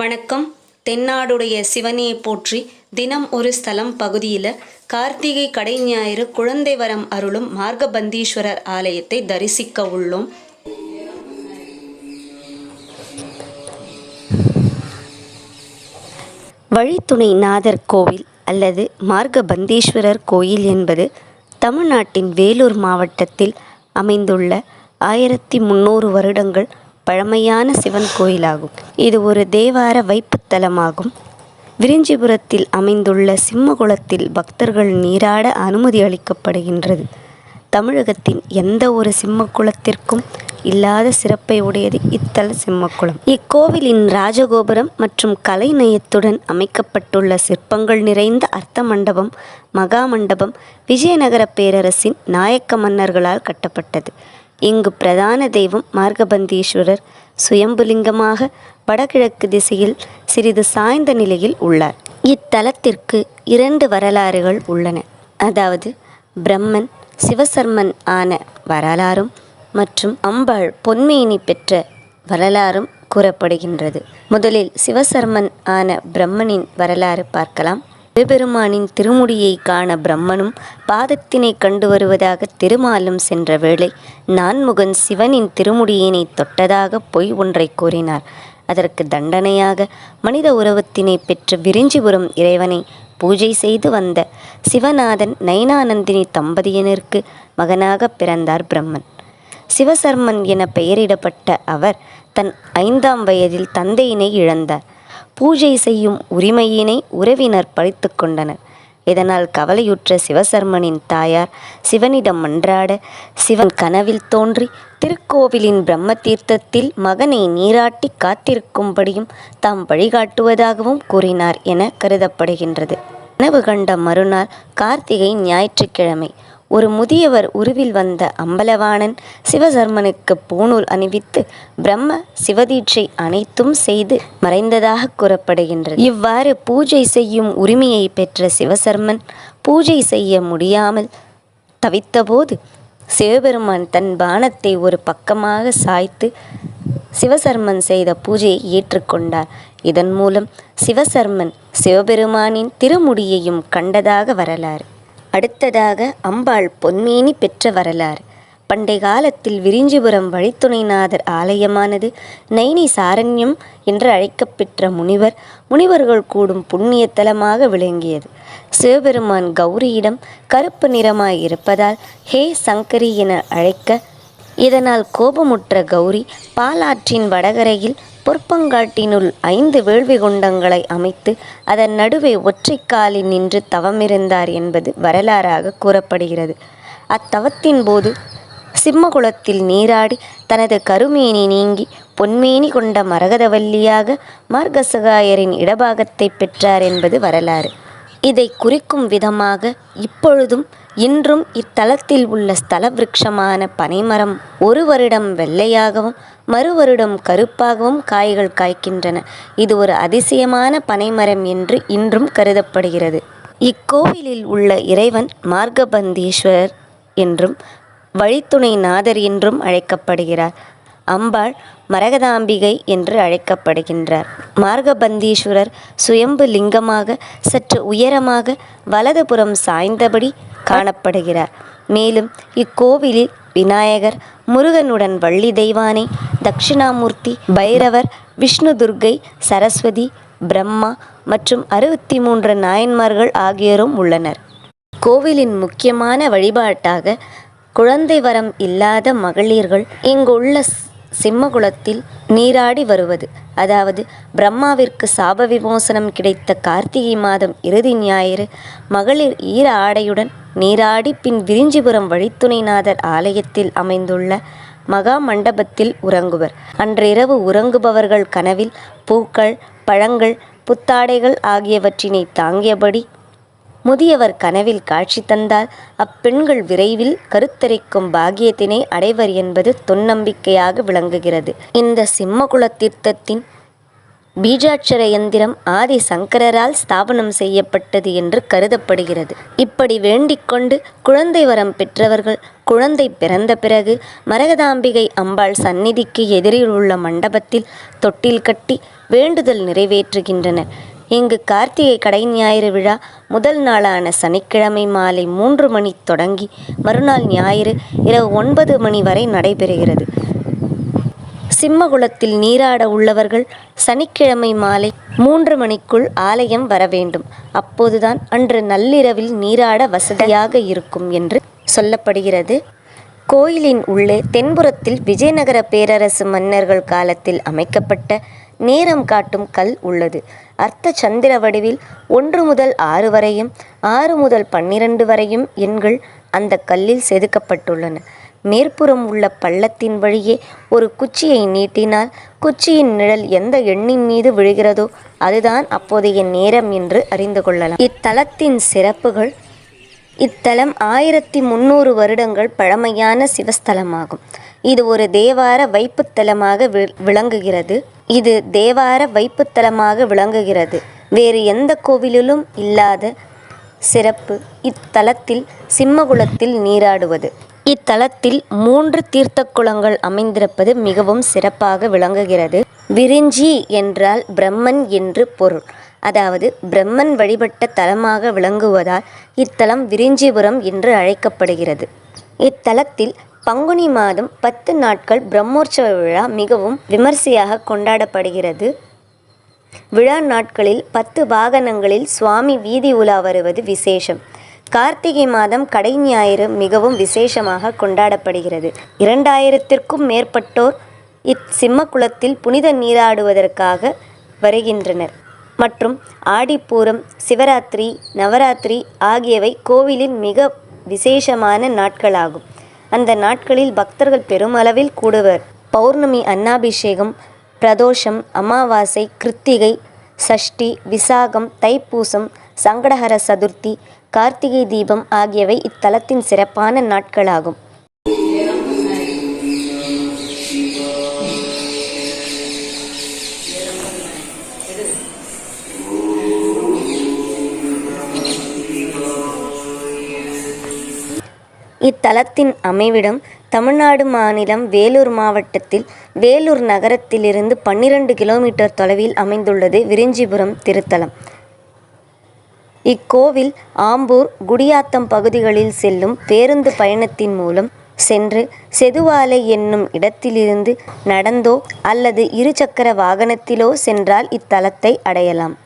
வணக்கம். தென்னாடுடைய சிவனியை போற்றி தினம் ஒரு ஸ்தலம் பகுதியில் கார்த்திகை கடை ஞாயிறு குழந்தை வரம் அருளும் மார்கபந்தீஸ்வரர் ஆலயத்தை தரிசிக்க உள்ளோம். வழித்துணை நாதர் கோவில் அல்லது மார்கபந்தீஸ்வரர் கோயில் என்பது தமிழ்நாட்டின் வேலூர் மாவட்டத்தில் அமைந்துள்ள ஆயிரத்தி முன்னூறு வருடங்கள் பழமையான சிவன் கோயிலாகும். இது ஒரு தேவார வைப்புத்தலமாகும். விரிஞ்சிபுரத்தில் அமைந்துள்ள சிம்மகுளத்தில் பக்தர்கள் நீராட அனுமதி அளிக்கப்படுகின்றது. தமிழகத்தின் எந்த ஒரு சிம்மக்குளத்திற்கும் இல்லாத சிறப்பை உடையது இத்தல சிம்மக்குளம் இக்கோவிலின் ராஜகோபுரம் மற்றும் கலைநயத்துடன் அமைக்கப்பட்டுள்ள சிற்பங்கள் நிறைந்த அர்த்த மண்டபம் மகா மண்டபம் விஜயநகர பேரரசின் நாயக்க மன்னர்களால் கட்டப்பட்டது. இங்கு பிரதான தெய்வம் மார்கபந்தீஸ்வரர் சுயம்புலிங்கமாக வடகிழக்கு திசையில் சிறிது சாய்ந்த நிலையில் உள்ளார். இத்தலத்திற்கு இரண்டு வரலாறுகள் உள்ளன. அதாவது பிரம்மன் சிவசர்மன் ஆன வரலாறும் மற்றும் அம்பாள் பொன்மேனி பெற்ற வரலாறும் கூறப்படுகின்றது. முதலில் சிவசர்மன் ஆன பிரம்மனின் வரலாறு பார்க்கலாம். சிவபெருமானின் திருமுடியை காண பிரம்மனும் பாதத்தினை கண்டு வருவதாக திருமாலும் சென்ற வேளை நான்முகன் சிவனின் திருமுடியினை தொட்டதாக பொய் ஒன்றை கூறினார். அதற்கு தண்டனையாக மனித உறவத்தினை பெற்ற விரிஞ்சிபுரம் இறைவனை பூஜை செய்து வந்த சிவநாதன் நயனானந்தினி தம்பதியினருக்கு மகனாக பிறந்தார் பிரம்மன். சிவசர்மன் என பெயரிடப்பட்ட அவர் தன் ஐந்தாம் வயதில் தந்தையினை இழந்தார். பூஜை செய்யும் உரிமையினை உறவினர் பறித்து கொண்டனர். இதனால் கவலையுற்ற சிவசர்மனின் தாயார் சிவனிடம் மன்றாட சிவன் கனவில் தோன்றி திருக்கோவிலின் பிரம்ம தீர்த்தத்தில் மகனை நீராட்டி காத்திருக்கும்படியும் தாம் வழிகாட்டுவதாகவும் கூறினார் என கருதப்படுகின்றது. கனவு கண்ட மறுநாள் கார்த்திகை ஞாயிற்றுக்கிழமை. ஒரு முதியவர் உருவில் வந்த அம்பலவாணன் சிவசர்மனுக்கு பூணூல் அணிவித்து பிரம்ம சிவதீட்சை அனைத்தும் செய்து மறைந்ததாக கூறப்படுகின்றது. இவ்வாறு பூஜை செய்யும் உரிமையை பெற்ற சிவசர்மன் பூஜை செய்ய முடியாமல் தவித்தபோது சிவபெருமான் தன் பானத்தை ஒரு பக்கமாக சாய்த்து சிவசர்மன் செய்த பூஜையை ஏற்றுக்கொண்டார் இதன் மூலம் சிவசர்மன் சிவபெருமானின் திருமுடியையும் கண்டதாக வரலாறு. அடுத்ததாக அம்பாள் பொன்மேனி பெற்ற வரலாறு. பண்டை காலத்தில் விரிஞ்சிபுரம் வழித்துணைநாதர் ஆலயமானது நைனி சாரண்யம் என்று அழைக்கப்பெற்ற முனிவர் முனிவர்கள் கூடும் புண்ணிய தலமாக விளங்கியது. சிவபெருமான் கௌரியிடம் கருப்பு நிறமாய் இருப்பதால் ஹே சங்கரி என அழைக்க இதனால் கோபமுற்ற கௌரி பாலாற்றின் வடகரையில் பொற்பங்காட்டினுள் ஐந்து வேள்வி குண்டங்களை அமைத்து அதன் நடுவே ஒற்றைக்காலில் நின்று தவமிருந்தார் என்பது வரலாறாக கூறப்படுகிறது. அத்தவத்தின் போது சிம்மகுளத்தில் நீராடி தனது கருமேனி நீங்கி பொன்மேனி கொண்ட மரகதவல்லியாக மார்கசகாயரின் இடபாகத்தை பெற்றார் என்பது வரலாறு. இதை குறிக்கும் விதமாக இப்பொழுதும் இன்றும் இத்தலத்தில் உள்ள ஸ்தல விருட்சமான பனைமரம் ஒரு வருடம் வெள்ளையாகவும் மறு வருடம் கருப்பாகவும் காய்கள் காய்க்கின்றன. இது ஒரு அதிசயமான பனைமரம் என்று இன்றும் கருதப்படுகிறது. இக்கோவிலில் உள்ள இறைவன் மார்கபந்தீஸ்வரர் என்றும் வழித்துணை நாதர் என்றும் அழைக்கப்படுகிறார். அம்பாள் மரகதாம்பிகை என்று அழைக்கப்படுகின்றார். மார்கபந்தீஸ்வரர் சுயம்பு லிங்கமாக சற்று உயரமாக வலதுபுறம் சாய்ந்தபடி காணப்படுகிறார். மேலும் இக்கோவிலில் விநாயகர் முருகனுடன் வள்ளி தெய்வானை தட்சிணாமூர்த்தி பைரவர் விஷ்ணு துர்க்கை சரஸ்வதி பிரம்மா மற்றும் அறுபத்தி மூன்று நாயன்மார்கள் ஆகியோரும் உள்ளனர். கோவிலின் முக்கியமான வழிபாட்டாக குழந்தை வரம் இல்லாத மகளிர்கள் இங்குள்ள சிம்மகுளத்தில் நீராடி வருவது. அதாவது பிரம்மாவிற்கு சாப விமோசனம் கிடைத்த கார்த்திகை மாதம் இறுதி ஞாயிறு மகளிர் ஈர ஆடையுடன் நீராடி பின் விரிஞ்சிபுரம் வழித்துணைநாதர் ஆலயத்தில் அமைந்துள்ள மகா மண்டபத்தில் உறங்குவர். அன்றிரவு உறங்குபவர்கள் கனவில் பூக்கள் பழங்கள் புத்தாடைகள் ஆகியவற்றினை தாங்கியபடி முதியவர் கனவில் காட்சி தந்தால் அப்பெண்கள் விரைவில் கருத்தரிக்கும் பாகியத்தினை அடைவர் என்பது தொன்னம்பிக்கையாக விளங்குகிறது. இந்த சிம்மகுல தீர்த்தத்தின் பீஜாட்சர எந்திரம் ஆதி சங்கரரால் ஸ்தாபனம் செய்யப்பட்டது என்று கருதப்படுகிறது. இப்படி வேண்டிக்கொண்டு குழந்தை வரம் பெற்றவர்கள் குழந்தை பிறந்த பிறகு மரகதாம்பிகை அம்பாள் சந்நிதிக்கு எதிரில் உள்ள மண்டபத்தில் தொட்டில் கட்டி வேண்டுதல் நிறைவேற்றுகின்றனர். இங்கு கார்த்திகை கடை ஞாயிறு விழா. முதல் நாளான சனிக்கிழமை மாலை மூன்று மணி தொடங்கி மறுநாள் ஞாயிறு இரவு ஒன்பது மணி வரை நடைபெறுகிறது. சிம்மகுளத்தில் நீராட உள்ளவர்கள் சனிக்கிழமை மாலை மூன்று மணிக்குள் ஆலயம் வர வேண்டும். அப்போதுதான் அன்று நள்ளிரவில் நீராட வசதியாக இருக்கும் என்று சொல்லப்படுகிறது. கோயிலின் உள்ளே தென்புறத்தில் விஜயநகர பேரரசு மன்னர்கள் காலத்தில் அமைக்கப்பட்ட நேரம் காட்டும் கல் உள்ளது. அர்த்த சந்திர வடிவில் ஒன்று முதல் ஆறு வரையும் ஆறு முதல் பன்னிரண்டு வரையும் எண்கள் அந்த கல்லில் செதுக்கப்பட்டுள்ளன. மேற்புறம் உள்ள பள்ளத்தின் வழியே ஒரு குச்சியை நீட்டினால் குச்சியின் நிழல் எந்த எண்ணின் மீது விழுகிறதோ அதுதான் அப்போதைய நேரம் என்று அறிந்து கொள்ளலாம். இத்தலத்தின் சிறப்புகள் இத்தலம் ஆயிரத்தி முன்னூறு வருடங்கள் பழமையான சிவஸ்தலமாகும். இது ஒரு தேவார வைப்புத்தலமாக வி- விளங்குகிறது. இது தேவார வைப்புத்தலமாக விளங்குகிறது. வேறு எந்த கோவிலிலும் இல்லாத சிறப்பு இத்தலத்தில் சிம்மகுளத்தில் நீராடுவது. இத்தலத்தில் மூன்று தீர்த்த குளங்கள் அமைந்திருப்பது மிகவும் சிறப்பாக விளங்குகிறது. விரிஞ்சி என்றால் பிரம்மன் என்று பொருள். அதாவது பிரம்மன் வழிபட்ட தலமாக விளங்குவதால் இத்தலம் விரிஞ்சிபுரம் என்று அழைக்கப்படுகிறது. இத்தலத்தில் பங்குனி மாதம் பத்து நாட்கள் பிரம்மோற்சவ விழா மிகவும் விமர்சையாக கொண்டாடப்படுகிறது. விழா நாட்களில் பத்து வாகனங்களில் சுவாமி வீதி உலா வருவது விசேஷம். கார்த்திகை மாதம் கடை ஞாயிறு மிகவும் விசேஷமாக கொண்டாடப்படுகிறது. இரண்டாயிரத்திற்கும் மேற்பட்டோர் இச்சிம்மக்குளத்தில் புனித நீராடுவதற்காக வருகின்றனர். மற்றும் ஆடிப்பூரம் சிவராத்திரி நவராத்திரி ஆகியவை கோவிலின் மிக விசேஷமான நாட்களாகும். அந்த நாட்களில் பக்தர்கள் பெருமளவில் கூடுவர். பௌர்ணமி அன்னாபிஷேகம் பிரதோஷம் அமாவாசை கிருத்திகை சஷ்டி விசாகம் தைப்பூசம் சங்கடஹர சதுர்த்தி கார்த்திகை தீபம் ஆகியவை இத்தலத்தின் சிறப்பான நாட்களாகும். இத்தலத்தின் அமைவிடம் தமிழ்நாடு மாநிலம் வேலூர் மாவட்டத்தில் வேலூர் நகரத்திலிருந்து பன்னிரண்டு கிலோமீட்டர் தொலைவில் அமைந்துள்ளது விரிஞ்சிபுரம் திருத்தலம். இக்கோவில் ஆம்பூர் குடியாத்தம் பகுதிகளில் செல்லும் பேருந்து பயணத்தின் மூலம் சென்று செதுவாலை என்னும் இடத்திலிருந்து நடந்தோ அல்லது இருசக்கர வாகனத்திலோ சென்றால் இத்தலத்தை அடையலாம்.